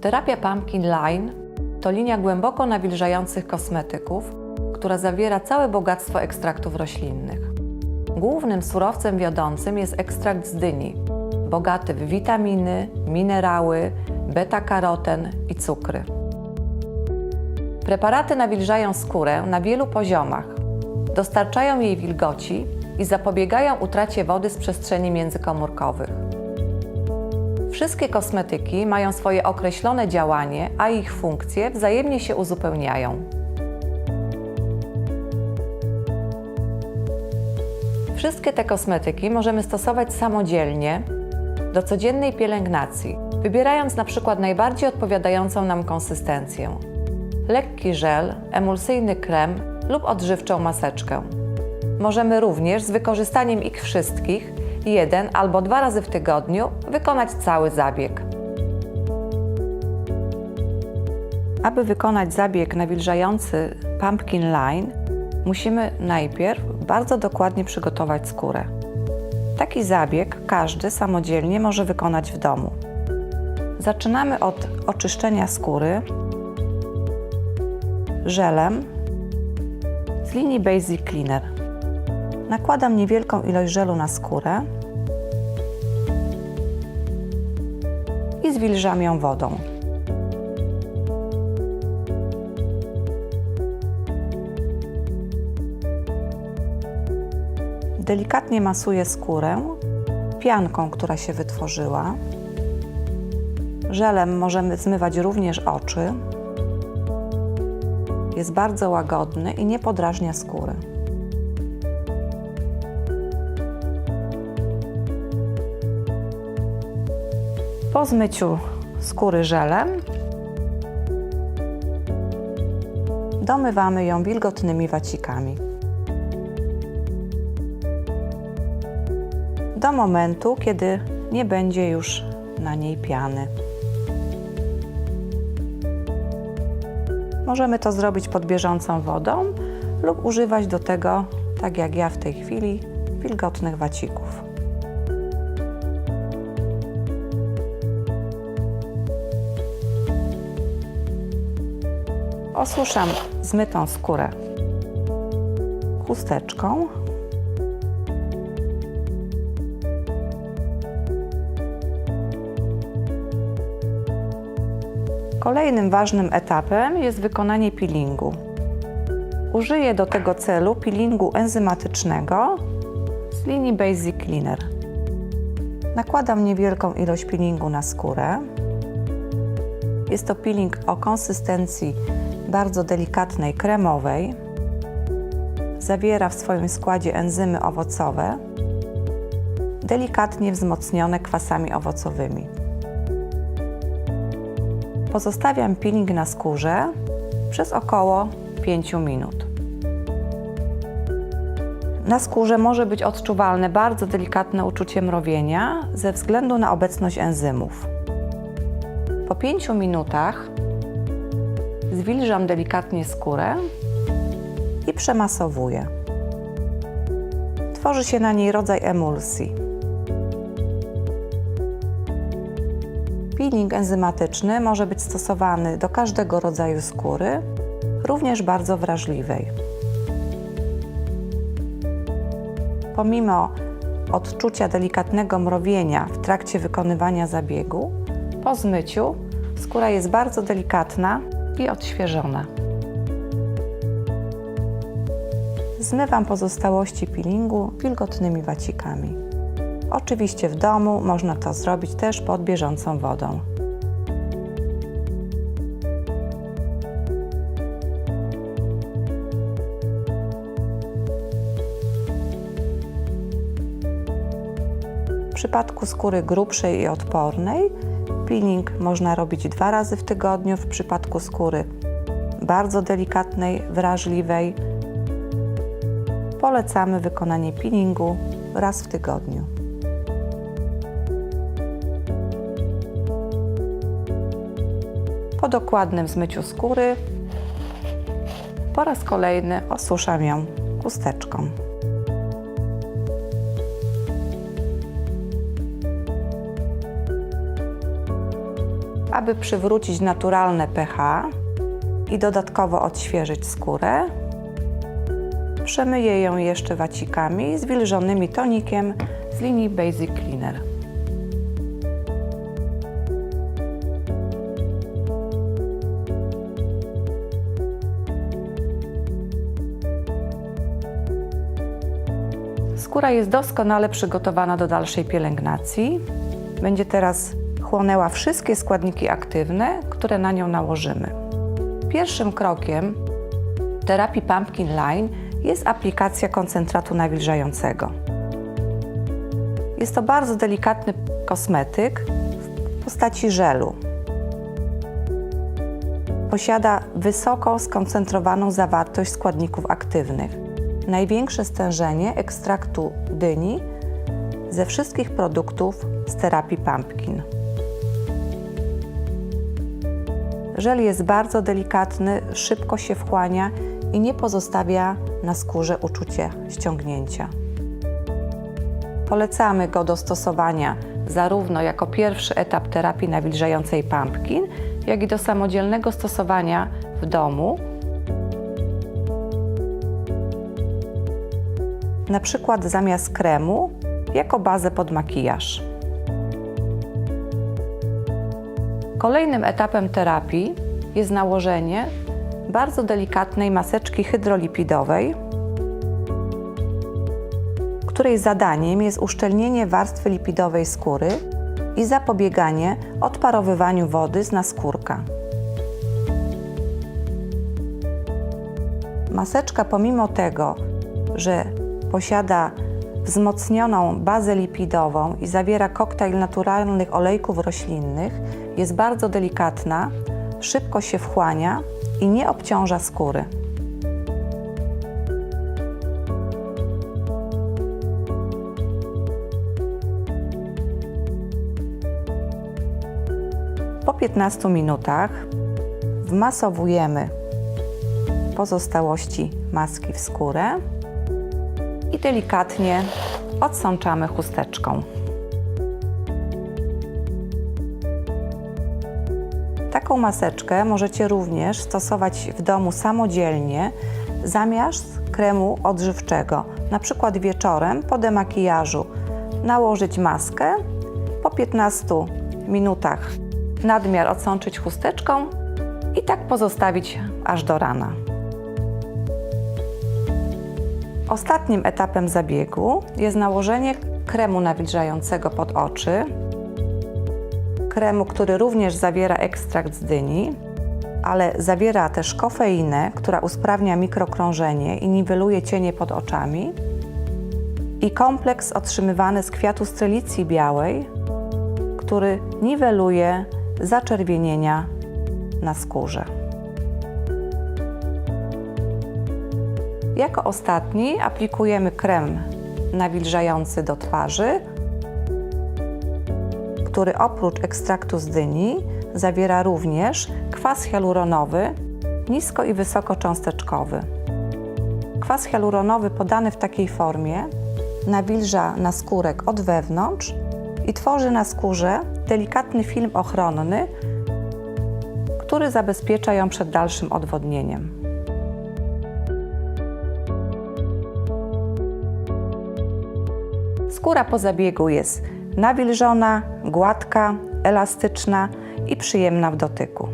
Terapia Pumpkin Line to linia głęboko nawilżających kosmetyków, która zawiera całe bogactwo ekstraktów roślinnych. Głównym surowcem wiodącym jest ekstrakt z dyni, bogaty w witaminy, minerały, beta-karoten i cukry. Preparaty nawilżają skórę na wielu poziomach, dostarczają jej wilgoci i zapobiegają utracie wody z przestrzeni międzykomórkowych. Wszystkie kosmetyki mają swoje określone działanie, a ich funkcje wzajemnie się uzupełniają. Wszystkie te kosmetyki możemy stosować samodzielnie do codziennej pielęgnacji, wybierając na przykład najbardziej odpowiadającą nam konsystencję. Lekki żel, emulsyjny krem lub odżywczą maseczkę. Możemy również z wykorzystaniem ich wszystkich jeden albo dwa razy w tygodniu wykonać cały zabieg. Aby wykonać zabieg nawilżający Pumpkin Line, musimy najpierw bardzo dokładnie przygotować skórę. Taki zabieg każdy samodzielnie może wykonać w domu. Zaczynamy od oczyszczenia skóry żelem z linii Basic Cleaner. Nakładam niewielką ilość żelu na skórę i zwilżam ją wodą. Delikatnie masuję skórę pianką, która się wytworzyła. Żelem możemy zmywać również oczy. Jest bardzo łagodny i nie podrażnia skóry. Po zmyciu skóry żelem domywamy ją wilgotnymi wacikami. Do momentu, kiedy nie będzie już na niej piany. Możemy to zrobić pod bieżącą wodą lub używać do tego, tak jak ja w tej chwili, wilgotnych wacików. Osuszam zmytą skórę chusteczką. Kolejnym ważnym etapem jest wykonanie peelingu. Użyję do tego celu peelingu enzymatycznego z linii Basic Cleaner. Nakładam niewielką ilość peelingu na skórę. Jest to peeling o konsystencji bardzo delikatnej, kremowej. Zawiera w swoim składzie enzymy owocowe, delikatnie wzmocnione kwasami owocowymi. Pozostawiam peeling na skórze przez około 5 minut. Na skórze może być odczuwalne bardzo delikatne uczucie mrowienia ze względu na obecność enzymów. Po 5 minutach zwilżam delikatnie skórę i przemasowuję. Tworzy się na niej rodzaj emulsji. Peeling enzymatyczny może być stosowany do każdego rodzaju skóry, również bardzo wrażliwej. Pomimo odczucia delikatnego mrowienia w trakcie wykonywania zabiegu, po zmyciu skóra jest bardzo delikatna i odświeżona. Zmywam pozostałości peelingu wilgotnymi wacikami. Oczywiście w domu można to zrobić też pod bieżącą wodą. W przypadku skóry grubszej i odpornej peeling można robić dwa razy w tygodniu. W przypadku skóry bardzo delikatnej, wrażliwej polecamy wykonanie peelingu raz w tygodniu. Po dokładnym zmyciu skóry po raz kolejny osuszam ją chusteczką. Aby przywrócić naturalne pH i dodatkowo odświeżyć skórę, przemyję ją jeszcze wacikami zwilżonymi tonikiem z linii Basic Cleaner. Skóra jest doskonale przygotowana do dalszej pielęgnacji. Będzie teraz chłonęła wszystkie składniki aktywne, które na nią nałożymy. Pierwszym krokiem terapii Pumpkin Line jest aplikacja koncentratu nawilżającego. Jest to bardzo delikatny kosmetyk w postaci żelu. Posiada wysoko skoncentrowaną zawartość składników aktywnych. Największe stężenie ekstraktu dyni ze wszystkich produktów z terapii Pumpkin. Żel jest bardzo delikatny, szybko się wchłania i nie pozostawia na skórze uczucia ściągnięcia. Polecamy go do stosowania zarówno jako pierwszy etap terapii nawilżającej pumpkin, jak i do samodzielnego stosowania w domu. Na przykład zamiast kremu, jako bazę pod makijaż. Kolejnym etapem terapii jest nałożenie bardzo delikatnej maseczki hydrolipidowej, której zadaniem jest uszczelnienie warstwy lipidowej skóry i zapobieganie odparowywaniu wody z naskórka. Maseczka, pomimo tego, że posiada wzmocnioną bazę lipidową i zawiera koktajl naturalnych olejków roślinnych, jest bardzo delikatna, szybko się wchłania i nie obciąża skóry. Po 15 minutach wmasowujemy pozostałości maski w skórę delikatnie odsączamy chusteczką. Taką maseczkę możecie również stosować w domu samodzielnie zamiast kremu odżywczego. Na przykład wieczorem po demakijażu nałożyć maskę, po 15 minutach nadmiar odsączyć chusteczką i tak pozostawić aż do rana. Ostatnim etapem zabiegu jest nałożenie kremu nawilżającego pod oczy, kremu, który również zawiera ekstrakt z dyni, ale zawiera też kofeinę, która usprawnia mikrokrążenie i niweluje cienie pod oczami, i kompleks otrzymywany z kwiatu strelicji białej, który niweluje zaczerwienienia na skórze. Jako ostatni aplikujemy krem nawilżający do twarzy, który oprócz ekstraktu z dyni zawiera również kwas hialuronowy nisko i wysokocząsteczkowy. Kwas hialuronowy podany w takiej formie nawilża naskórek od wewnątrz i tworzy na skórze delikatny film ochronny, który zabezpiecza ją przed dalszym odwodnieniem. Skóra po zabiegu jest nawilżona, gładka, elastyczna i przyjemna w dotyku.